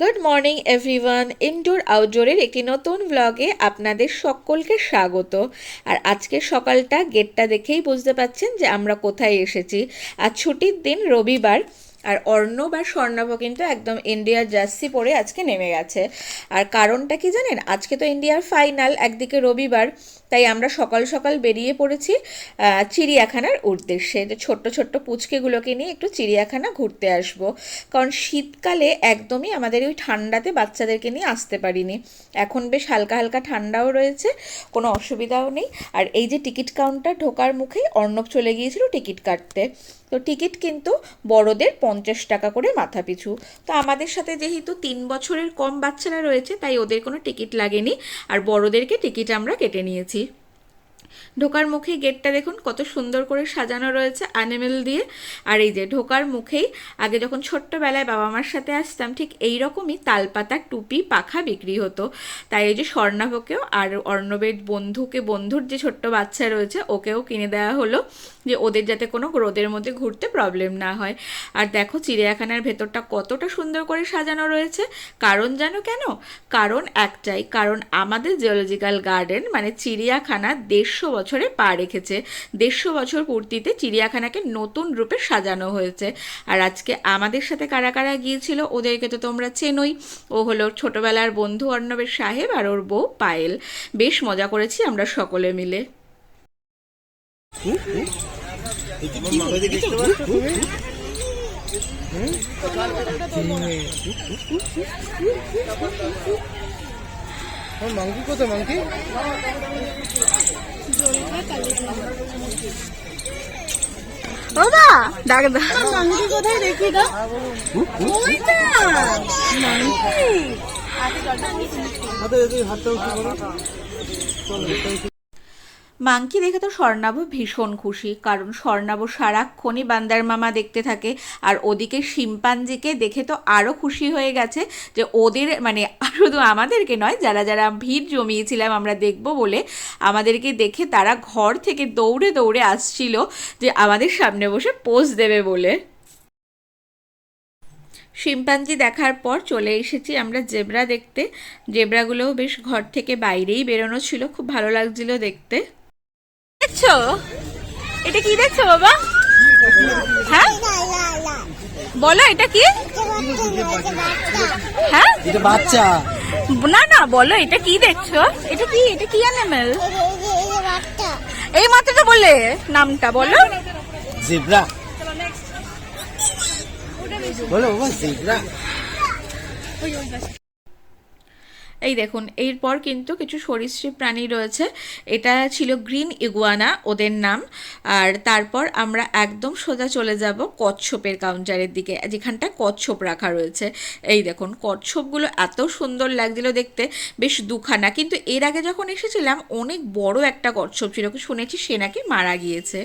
Good morning everyone indoor আউটডোরের একটি নতুন ব্লগে আপনাদের সকলকে স্বাগত। আর আজকে সকালটা গেটটা দেখেই বুঝতে পাচ্ছেন যে আমরা কোথায় এসেছি। আর ছুটির দিন রবিবার। আর অর্ণব আর স্বর্ণাভ কিন্তু একদম ইন্ডিয়ার জার্সি পরে আজকে নেমে গেছে। আর কারণটা কি জানেন? আজকে তো ইন্ডিয়ার ফাইনাল একদিকে রবিবার, তাই আমরা সকাল সকাল বেরিয়ে পড়েছি চিড়িয়াখানার উদ্দেশ্যে। ছোট্ট ছোট্ট পুচকেগুলোকে নিয়ে একটু চিড়িয়াখানা ঘুরতে আসব। কারণ শীতকালে একদমই আমাদের ওই ঠান্ডাতে বাচ্চাদেরকে নিয়ে আসতে পারিনি। এখন বেশ হালকা হালকা ঠান্ডাও রয়েছে, কোনো অসুবিধাও নেই। আর এই যে টিকিট কাউন্টার ঢোকার মুখেই অর্ণব চলে গিয়েছিল টিকিট কাটতে। তো টিকিট কিন্তু বড়দের পঞ্চাশ টাকা করে মাথা পিছু তো আমাদের সাথে যেহেতু তিন বছরের কম বাচ্চারা রয়েছে, তাই ওদের কোনো টিকিট লাগেনি। আর বড়দেরকে টিকিট আমরা কেটে নিয়েছি। ঢোকার মুখেই গেটটা দেখুন, কত সুন্দর করে সাজানো রয়েছে অ্যানিমেল দিয়ে। আর এই যে ঢোকার মুখেই, আগে যখন ছোট্টবেলায় বাবা মার সাথে আসতাম, ঠিক এই রকমই তালপাতা টুপি পাখা বিক্রি হতো। তাই এই যে স্বর্ণাভকেও আর অর্ণবের বন্ধুকে, বন্ধুর যে ছোট্ট বাচ্চা রয়েছে, ওকেও কিনে দেওয়া হলো। যে ওদের যাতে কোনো রোদের মধ্যে ঘুরতে প্রবলেম না হয়। আর দেখো চিড়িয়াখানার ভেতরটা কতটা সুন্দর করে সাজানো রয়েছে। কারণ জানো কেন? কারণ একটাই, কারণ আমাদের জিওলজিক্যাল গার্ডেন মানে চিড়িয়াখানা দেড়শো বছরে পা রেখেছে। দেড়শো বছর পূর্তিতে চিড়িয়াখানাকে নতুন রূপে সাজানো হয়েছে। আর আজকে আমাদের সাথে কারা কারা গিয়েছিল ওদেরকে তো তোমরা চেনোই। ও হলো ছোটবেলার বন্ধু অর্ণবের সাহেব আর ওর বউ পায়েল। বেশ মজা করেছি আমরা সকলে মিলে। মাংকি কোথায় মাংকি বাবা ডাক দা মাংকি কোথায় দেখি তো ওইটা মাংকি হাতে যদি হাতটা উঠে করো মাংকি দেখে তো স্বর্ণাভ ভীষণ খুশি, কারণ স্বর্ণাভ সারাক্ষণই বান্দার মামা দেখতে থাকে, আর ওদিকে শিম্পাঞ্জিকে দেখে তো আরও খুশি হয়ে গেছে যে ওদের মানে শুধু আমাদেরকে নয়, যারা যারা ভিড় জমিয়েছিলাম আমরা দেখব বলে, আমাদেরকে দেখে তারা ঘর থেকে দৌড়ে দৌড়ে আসছিল যে আমাদের সামনে বসে পোজ দেবে বলে। শিম্পাঞ্জি দেখার পর চলে এসেছি আমরা জেব্রা দেখতে। জেব্রাগুলোও বেশ ঘর থেকে বাইরেই বেরোনো ছিল, খুব ভালো লাগছিল দেখতে। দেখছ? এটা কি দেখছ বাবা? হ্যাঁ? বলো এটা কি? হ্যাঁ? এটা বাচ্চা। না না বলো এটা কি দেখছ? এটা কি? এটা কি অ্যানিমেল এই মাত্র তো বললে নামটা বলো। জেব্রা বলো জেব্রা এই দেখুন, এরপর কিন্তু কিছু সরীসৃপ প্রাণী রয়েছে। এটা ছিল গ্রিন ইগুয়ানা, ওদের নাম। আর তারপর আমরা একদম সোজা চলে যাব কচ্ছপের কাউন্টারের দিকে, যেখানটা কচ্ছপ রাখা রয়েছে। এই দেখুন, কচ্ছপগুলো এত সুন্দর লাগছিল দেখতে, বেশ দুখানা। কিন্তু এর আগে যখন এসেছিলাম, অনেক বড় একটা কচ্ছপ ছিল। শুনেছি, সে নাকি মারা গিয়েছে।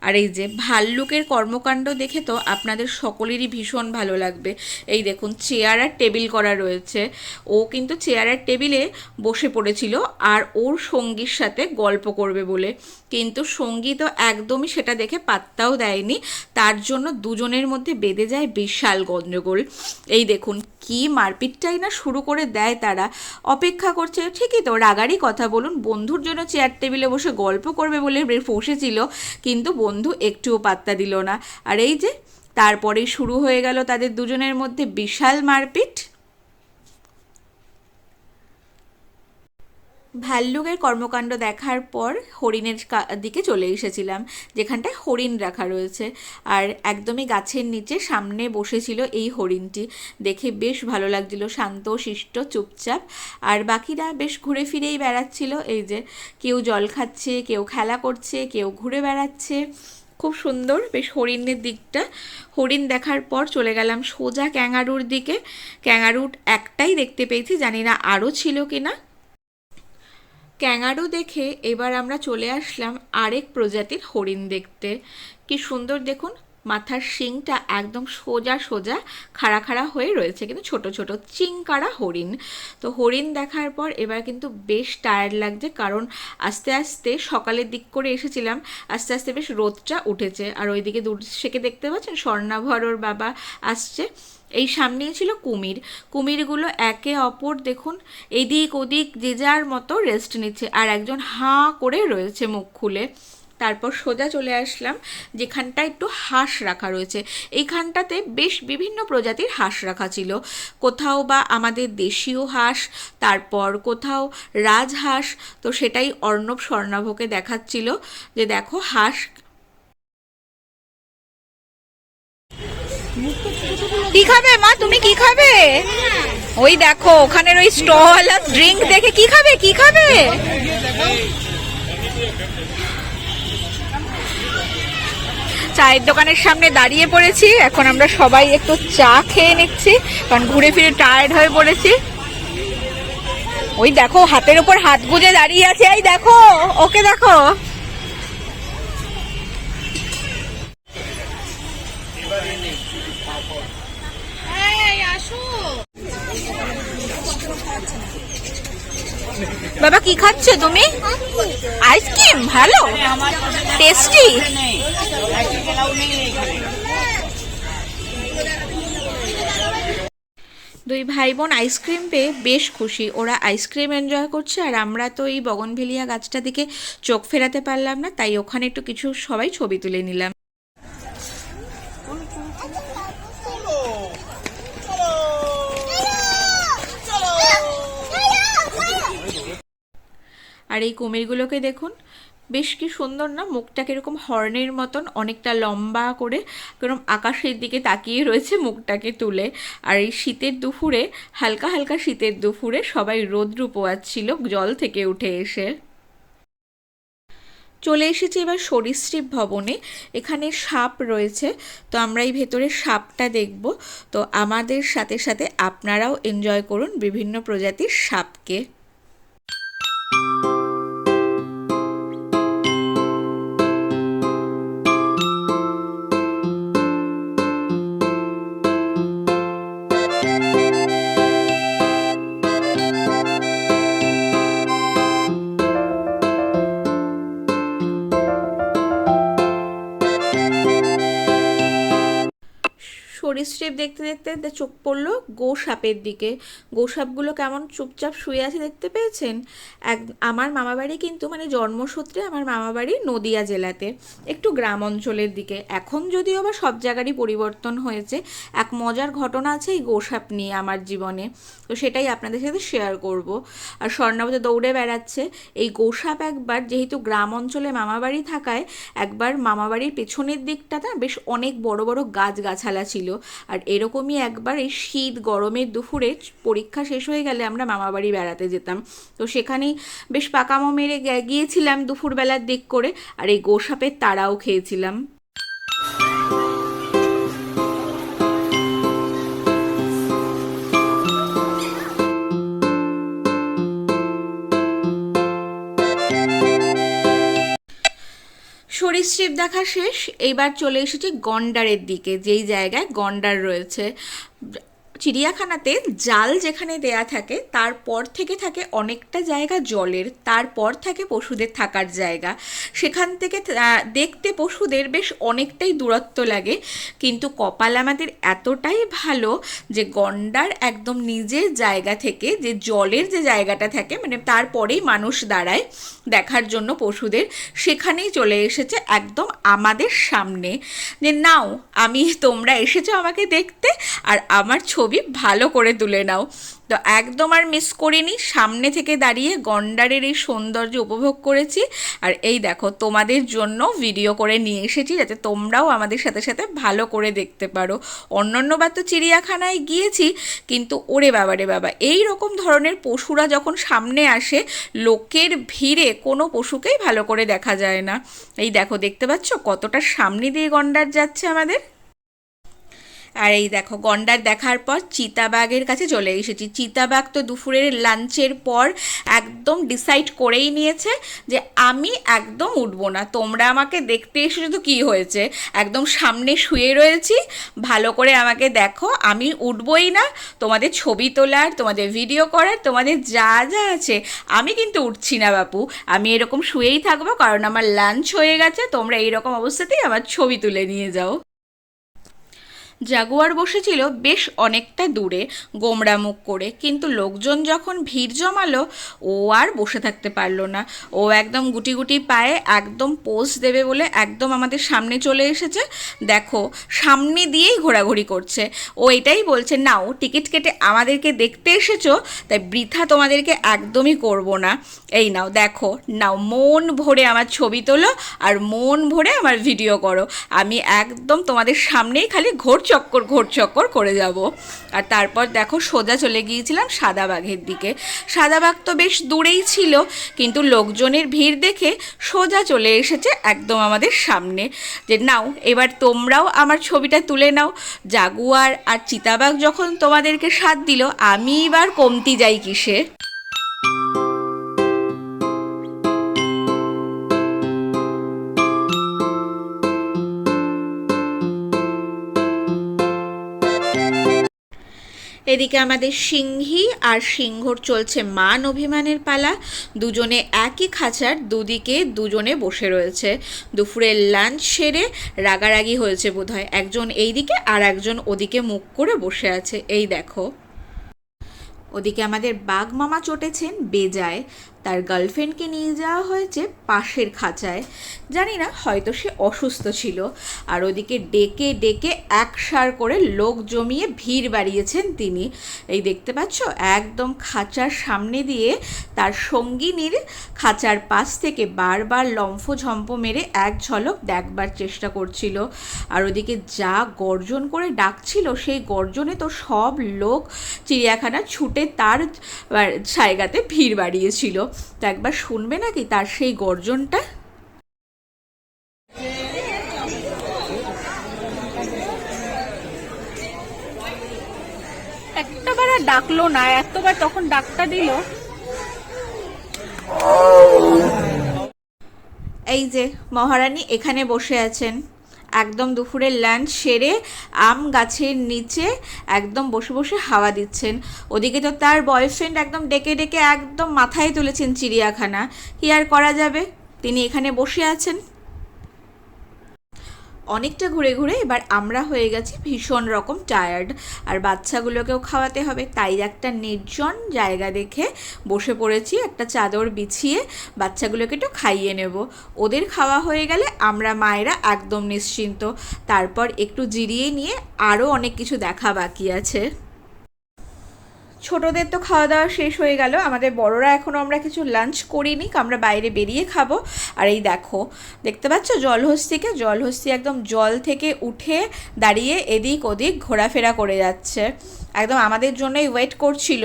আর এই যে ভাল্লুকের কর্মকাণ্ড দেখে তো আপনাদের সকলেরই ভীষণ ভালো লাগবে। এই দেখুন, চেয়ার আর টেবিল করা রয়েছে। ও কিন্তু চেয়ার আর টেবিলে বসে পড়েছিল আর ওর সঙ্গীর সাথে গল্প করবে বলে। কিন্তু সঙ্গী তো একদমই সেটা দেখে পাত্তাও দেয়নি। তার জন্য দুজনের মধ্যে বেঁধে যায় বিশাল গণ্ডগোল। এই দেখুন কি মারপিটটাই না শুরু করে দেয় তারা। অপেক্ষা করছে, ঠিকই তো, রাগারই কথা, বলুন। বন্ধুর জন্য চেয়ার টেবিলে বসে গল্প করবে বলে ফসেছিল, কিন্তু বন্ধু একটুও পাত্তা দিল না। আর এই যে, তারপরেই শুরু হয়ে গেল তাদের দুজনের মধ্যে বিশাল মারপিট। ভাল্লুকের কর্মকাণ্ড দেখার পর হরিণের দিকে চলে এসেছিলাম, যেখানটায় হরিণ রাখা রয়েছে। আর একদমই গাছের নিচে সামনে বসেছিল এই হরিণটি। দেখে বেশ ভালো লাগছিল, শান্ত, শিষ্ট, চুপচাপ। আর বাকিরা বেশ ঘুরে ফিরেই বেড়াচ্ছিল। এই যে কেউ জল খাচ্ছে, কেউ খেলা করছে, কেউ ঘুরে বেড়াচ্ছে। খুব সুন্দর বেশ হরিণের দিকটা। হরিণ দেখার পর চলে গেলাম সোজা ক্যাঙ্গারুর দিকে। ক্যাঙ্গারুট একটাই দেখতে পেয়েছি, জানি না আরও ছিল কি না ক্যাঙ্গারু দেখে এবার আমরা চলে আসলাম আরেক প্রজাতির হরিণ দেখতে। কি সুন্দর দেখুন, মাথার শিংটা একদম সোজা সোজা খাড়া খাড়া হয়ে রয়েছে, কিন্তু ছোট ছোট চিংকারা হরিণ। তো হরিণ দেখার পর এবার কিন্তু বেশ টায়ার্ড লাগছে, কারণ আস্তে আস্তে সকালের দিক করে এসেছিলাম, আস্তে আস্তে বেশ রোদটা উঠেছে। আর ওইদিকে দূর থেকে দেখতে পাচ্ছেন স্বর্ণাভর ওর বাবা আসছে। এই সামনেই ছিল কুমির। কুমিরগুলো একে অপর দেখুন, এদিক ওদিক যে যার মতো রেস্ট নিচ্ছে আর একজন হাঁ করে রয়েছে মুখ খুলে। তারপর সোজা চলে আসলাম, যেখানটা একটু হাঁস রাখা রয়েছে। এইখানটাতে বেশ বিভিন্ন প্রজাতির হাঁস রাখা ছিল। কোথাও বা আমাদের দেশীয় হাঁস, তারপর কোথাও রাজহাঁস, তো সেটাই অর্ণব স্বর্ণাভকে দেখাচ্ছিল যে দেখো হাঁস কি খাবে, মা? তুমি কি খাবে? ওই দেখো, ওখানের ওই স্টল আর ড্রিঙ্ক দেখে কি খাবে কি খাবে? চায়ের দোকানের সামনে দাঁড়িয়ে পড়েছি। এখন আমরা সবাই একটু চা খেয়ে নিচ্ছি, কারণ ঘুরে ফিরে টায়ার্ড হয়ে পড়েছি। ওই দেখো, হাতের উপর হাত গুজে দাঁড়িয়ে আছে। এই দেখো, ওকে দেখো। বাবা কি খাচ্ছ তুমি? আইসক্রিম, ভালো? টেস্টি? দুই ভাই বোন আইসক্রিম পেয়ে বেশ খুশি। ওরা আইসক্রিম এনজয় করছে আর আমরা তো এই বগনভেলিয়া গাছটা দিকে চোখ ফেরাতে পারলাম না, তাই ওখানে একটু কিছু সবাই ছবি তুলে নিলাম। আর এই কুমিরগুলোকে দেখুন, বেশ কি সুন্দর না? মুখটা কীরকম হর্নের মতন, অনেকটা লম্বা করে কীরকম আকাশের দিকে তাকিয়ে রয়েছে মুখটাকে তুলে। আর এই শীতের দুপুরে, হালকা হালকা শীতের দুপুরে সবাই রোদ্র পোয়াচ্ছিল জল থেকে উঠে এসে। চলে এসেছি এবার সরীসৃপ ভবনে। এখানে সাপ রয়েছে, তো আমরা এই ভেতরে সাপটা দেখব। তো আমাদের সাথে সাথে আপনারাও এনজয় করুন বিভিন্ন প্রজাতির সাপকে। সরীসৃপ দেখতে দেখতে চোখ পড়ল গো সাপের দিকে। গো সাপগুলো কেমন চুপচাপ শুয়ে আছে দেখতে পেয়েছেন? এক, আমার মামাবাড়ি কিন্তু মানে জন্মসূত্রে আমার মামাবাড়ি নদিয়া জেলাতে, একটু গ্রাম অঞ্চলের দিকে। এখন যদিও বা সব জায়গারই পরিবর্তন হয়েছে, এক মজার ঘটনা আছে এই গোসাপ নিয়ে আমার জীবনে। তো সেটাই আপনাদের সাথে শেয়ার করব। আর স্বর্ণাবতে দৌড়ে বেড়াচ্ছে, এই গোসাপ একবার যেহেতু গ্রাম অঞ্চলে মামাবাড়ি থাকায়, একবার মামাবাড়ির পেছনের দিকটাতে বেশ অনেক বড় বড় গাছ গাছগাছালা ছিল। আর এরকমই একবার এই শীত গরমের দুপুরে পরীক্ষা শেষ হয়ে গেলে আমরা মামাবাড়ি বেড়াতে যেতাম। তো সেখানেই বেশ পাকামো মেরে গিয়েছিলাম দুপুরবেলার দিক করে, আর এই গোসাপের তারাও খেয়েছিলাম। সরীসৃপ দেখা শেষ। এইবার চলে এসেছি গন্ডারের দিকে যেই জায়গায় গন্ডার রয়েছে। চিড়িয়াখানাতে জাল যেখানে দেয়া থাকে তারপর থেকে থাকে অনেকটা জায়গা জলের তারপর থাকে পশুদের থাকার জায়গা। সেখান থেকে দেখতে পশুদের বেশ অনেকটাই দূরত্ব লাগে, কিন্তু কপাল আমাদের এতটাই ভালো যে গন্ডার একদম নিজের জায়গা থেকে, যে জলের যে জায়গাটা থাকে মানে তারপরেই মানুষ দাঁড়ায় দেখার জন্য পশুদের, সেখানেই চলে এসেছে একদম আমাদের সামনে। যে নাও, আমি তোমরা এসেছ আমাকে দেখতে, আর আমার ছবি ভালো করে তুলে নাও। তো একদম আর মিস করিনি, সামনে থেকে দাঁড়িয়ে গন্ডারের এই সৌন্দর্য উপভোগ করেছি। আর এই দেখো, তোমাদের জন্য ভিডিও করে নিয়ে এসেছি যাতে তোমরাও আমাদের সাথে সাথে ভালো করে দেখতে পারো। অন্যান্যবার তো চিড়িয়াখানায় গিয়েছি, কিন্তু ওরে বাবা রে বাবা, এই রকম ধরনের পশুরা যখন সামনে আসে, লোকের ভিড়ে কোনো পশুকেই ভালো করে দেখা যায় না। এই দেখো, দেখতে পাচ্ছ কতটা সামনে দিয়ে গন্ডার যাচ্ছে আমাদের? আর এই দেখো, গন্ডার দেখার পর চিতাবাঘের কাছে চলে এসেছি। চিতাবাঘ তো দুপুরের লাঞ্চের পর একদম ডিসাইড করেই নিয়েছে যে আমি একদম উঠবো না। তোমরা আমাকে দেখতে এসেছ তো কী হয়েছে? একদম সামনে শুয়ে রয়েছি, ভালো করে আমাকে দেখো, আমি উঠবই না। তোমাদের ছবি তোলার, তোমাদের ভিডিও করার, তোমাদের যা যা আছে, আমি কিন্তু উঠছি না বাপু। আমি এরকম শুয়েই থাকব, কারণ আমার লাঞ্চ হয়ে গেছে, তোমরা এইরকম অবস্থাতেই আমার ছবি তুলে নিয়ে যাও। জাগুয়ার বসেছিল বেশ অনেকটা দূরে গোমরা মুখ করে। কিন্তু লোকজন যখন ভিড় জমালো, ও আর বসে থাকতে পারল না। ও একদম গুটি গুটি পায়ে একদম পোজ দেবে বলে একদম আমাদের সামনে চলে এসেছে। দেখো, সামনে দিয়েই ঘোরাঘুরি করছে। ও এটাই বলছে নাও টিকিট কেটে আমাদেরকে দেখতে এসেছ, তাই বৃথা তোমাদেরকে একদমই করব না। এই নাও, দেখো, নাও, মন ভরে আমার ছবি তোলো আর মন ভরে আমার ভিডিও করো। আমি একদম তোমাদের সামনেই খালি ঘোর চক্কর, ঘোর চক্কর করে যাব। আর তারপর দেখো সোজা চলে গিয়েছিলাম সাদাবাঘের দিকে। সাদাবাঘ তো বেশ দূরেই ছিল, কিন্তু লোকজনের ভিড় দেখে সোজা চলে এসেছে একদম আমাদের সামনে। যে নাও, এবার তোমরাও আমার ছবিটা তুলে নাও। জাগুয়ার আর চিতাবাঘ যখন তোমাদেরকে সাথ দিল, আমি এবার কমতি যাই কিসে। এদিকে আমাদের সিংহী আর সিংহর চলছে মান অভিমানের পালা। দুজনে একই খাঁচার, দুদিকে দুজনে বসে রয়েছে। দুপুরের লাঞ্চ সেরে রাগারাগি হয়েছে বোধহয়। একজন এইদিকে আর একজন ওদিকে মুখ করে বসে আছে। এই দেখো। ওদিকে আমাদের বাঘ মামা চটেছেন বেজায়। তার গার্লফ্রেন্ডকে নিয়ে যাওয়া হয়েছে পাশের খাঁচায়। জানি না, হয়তো সে অসুস্থ ছিল। আর ওদিকে ডেকে ডেকে একসার করে লোক জমিয়ে ভিড় বাড়িয়েছেন তিনি। এই দেখতে পাচ্ছ, একদম খাঁচার সামনে দিয়ে তার সঙ্গিনীর খাঁচার পাশ থেকে বারবার লম্ফ ঝম্প মেরে এক ঝলক দেখবার চেষ্টা করছিল। আর ওদিকে যা গর্জন করে ডাকছিল, সেই গর্জনে তো সব লোক চিড়িয়াখানা ছুটে তার জায়গাতে ভিড় বাড়িয়েছিল। তো একবার শুনবে নাকি তার সেই গর্জনটা? একটাবার আর ডাকলো না এতবার তখন ডাকটা দিল। এই যে মহারানী এখানে বসে আছেন। একদম দুপুরের লাঞ্চ সেরে আম গাছের নিচে একদম বসে বসে হাওয়া দিচ্ছেন। ওদিকে তো তার বয়ফ্রেন্ড একদম ডেকে ডেকে একদম মাথায় তুলেছেন চিড়িয়াখানা। কি আর করা যাবে? তিনি এখানে বসে আছেন। অনেকটা ঘুরে ঘুরে এবার আমরা হয়ে গেছি ভীষণ রকম টায়ার্ড আর বাচ্চাগুলোকেও খাওয়াতে হবে। তাই একটা নির্জন জায়গা দেখে বসে পড়েছি, একটা চাদর বিছিয়ে বাচ্চাগুলোকে একটু খাইয়ে নেব। ওদের খাওয়া হয়ে গেলে আমরা মায়েরা একদম নিশ্চিন্ত। তারপর একটু জিরিয়ে নিয়ে আরও অনেক কিছু দেখা বাকি আছে। ছোটদের তো খাওয়া দাওয়া শেষ হয়ে গেল। আমাদের বড়রা এখনও আমরা কিছু লাঞ্চ করিনি, আমরা বাইরে বেরিয়ে খাব। আর এই দেখো, দেখতে পাচ্ছ? জলহস্তিকে, জলহস্তি একদম জল থেকে উঠে দাঁড়িয়ে এদিক ওদিক ঘোরাফেরা করে যাচ্ছে। একদম আমাদের জন্যই ওয়েট করছিল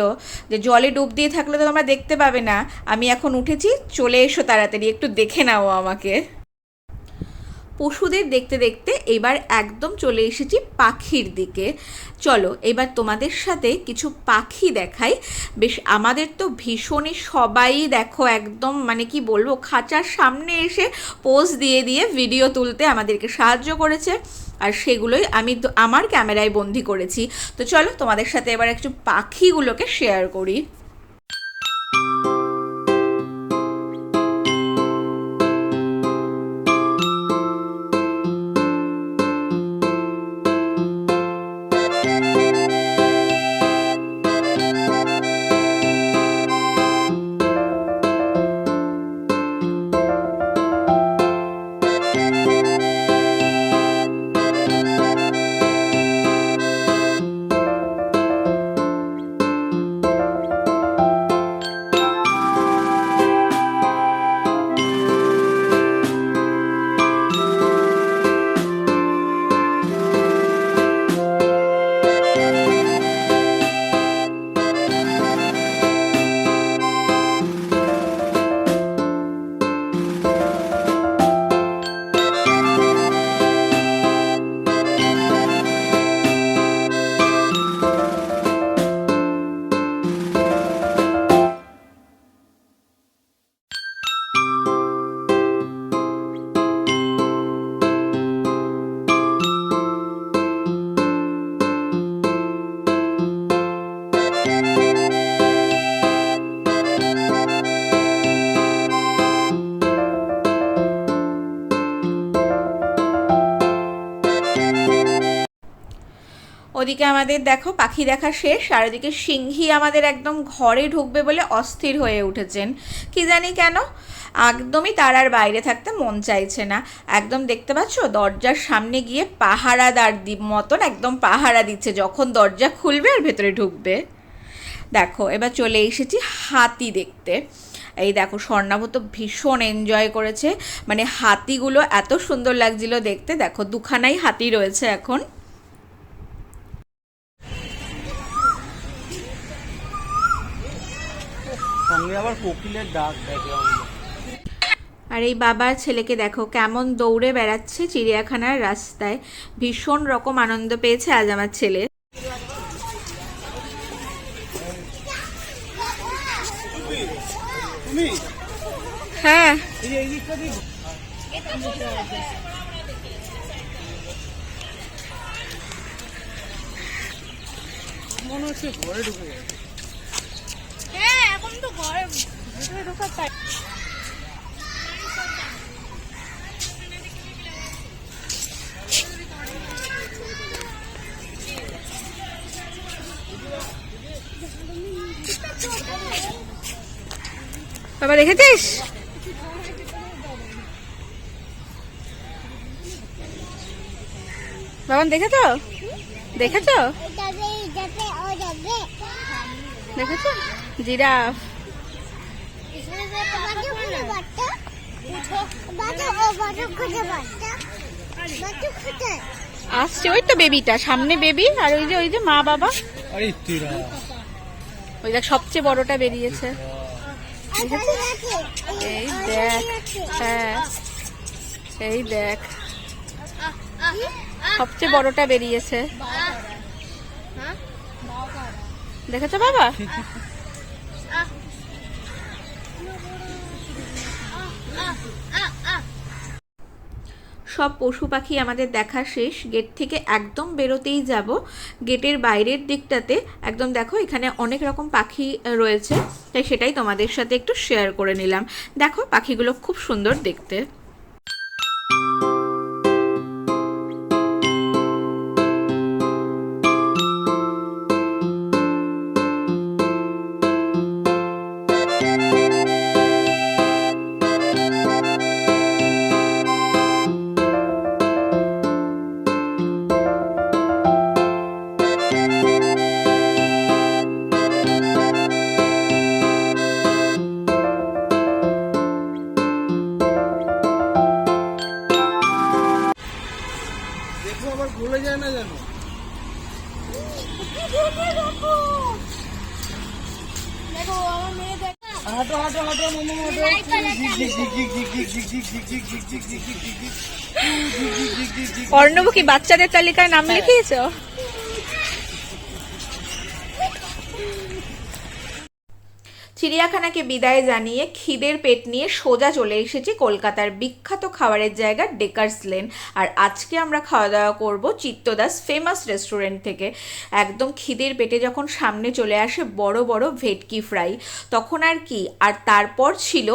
যে জলে ডুব দিয়ে থাকলে তো তোমরা দেখতে পাবে না। আমি এখন উঠেছি, চলে এসো তাড়াতাড়ি, একটু দেখে নাও আমাকে। পশুদের দেখতে দেখতে এবার একদম চলে এসেছি পাখির দিকে। চলো, এবার তোমাদের সাথে কিছু পাখি দেখাই। বেশ, আমাদের তো ভীষণই সবাই দেখো একদম মানে কি বলব, খাঁচার সামনে এসে পোজ দিয়ে দিয়ে ভিডিও তুলতে আমাদেরকে সাহায্য করেছে। আর সেগুলোই আমি আমার ক্যামেরায় বন্দি করেছি। তো চলো, তোমাদের সাথে এবার একটু পাখিগুলোকে শেয়ার করি। ওদিকে আমাদের দেখো, পাখি দেখা শেষ আর ওদিকে সিংহি আমাদের একদম ঘরে ঢুকবে বলে অস্থির হয়ে উঠেছেন। কি জানি কেন? একদমই তার আর বাইরে থাকতে মন চাইছে না। একদম দেখতে পাচ্ছ, দরজার সামনে গিয়ে পাহারাদার মতন একদম পাহারা দিচ্ছে, যখন দরজা খুলবে আর ভেতরে ঢুকবে। দেখো, এবার চলে এসেছি হাতি দেখতে। এই দেখো স্বর্ণাভ তো ভীষণ এনজয় করেছে। মানে হাতিগুলো এত সুন্দর লাগছিল দেখতে। দেখো, দুখানাই হাতি রয়েছে এখন। সঙ্গে আবার কোকিলের ডাক দেখে আর এই বাবার ছেলেকে দেখো কেমন দৌড়ে বেড়াচ্ছে চিড়িয়াখানার রাস্তায়। ভীষণ রকম আনন্দ পেয়েছে আজ আমার ছেলে। হ্যাঁ। মনে হচ্ছে ঘরে ঢুকে গেছে। তো ঘরে ভিতরে ঢোকার বাবা দেখেছিস বাবা দেখেছ? দেখেছ? দেখেছ? জিরাফ। আসছে ওই তো বেবিটা সামনে বেবি আর ওই যে ওই যে মা বাবা। ওই দেখ সবচেয়ে বড়টা বেরিয়েছে। এই দেখ হ্যাঁ এই দেখ। সবচেয়ে বড়টা বেরিয়েছে। দেখেছ বাবা? সব পশু পাখি আমাদের দেখা শেষ। গেট থেকে একদম বেরোতেই যাব। গেটের বাইরের দিকটাতে একদম দেখো এখানে অনেক রকম পাখি রয়েছে। তাই সেটাই তোমাদের সাথে একটু শেয়ার করে নিলাম। দেখো পাখিগুলো খুব সুন্দর দেখতে। ঝিক অর্ণব কি বাচ্চাদের তালিকায় নাম লিখিয়েছো? চিড়িয়াখানাকে বিদায় জানিয়ে খিদের পেট নিয়ে সোজা চলে এসেছি কলকাতার বিখ্যাত খাবারের জায়গা ডেকার্স লেন। আর আজকে আমরা খাওয়া দাওয়া করব চিত্তদাস ফেমাস রেস্টুরেন্ট থেকে। একদম খিদের পেটে যখন সামনে চলে আসে বড় বড় ভেটকি ফ্রাই, তখন আর কি? আর তারপর ছিল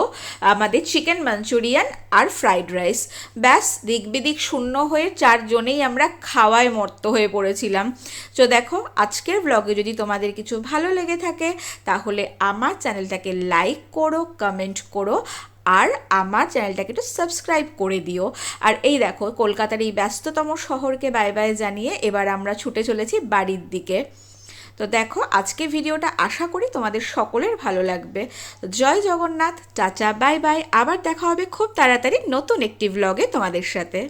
আমাদের চিকেন মাঞ্চুরিয়ান আর ফ্রাইড রাইস। ব্যাস দিক বিদিক শূন্য হয়ে চারজনেই আমরা খাওয়ায় মর্ত হয়ে পড়েছিলাম। তো দেখো, আজকের ব্লগে যদি তোমাদের কিছু ভালো লেগে থাকে, তাহলে আমার চ্যানেলটাকে লাইক করো কমেন্ট করো, আর আমার চ্যানেলটাকে একটু সাবস্ক্রাইব করে দিও। আর এই দেখো, কলকাতার এই ব্যস্ততম শহরকে বাই বাই জানিয়ে এবার আমরা ছুটে চলেছি বাড়ির দিকে। তো দেখো, আজকে ভিডিওটা আশা করি তোমাদের সকলের ভালো লাগবে। জয় জগন্নাথ চাচা বাই বাই আবার দেখা হবে খুব তাড়াতাড়ি নতুন একটি ব্লগে তোমাদের সাথে।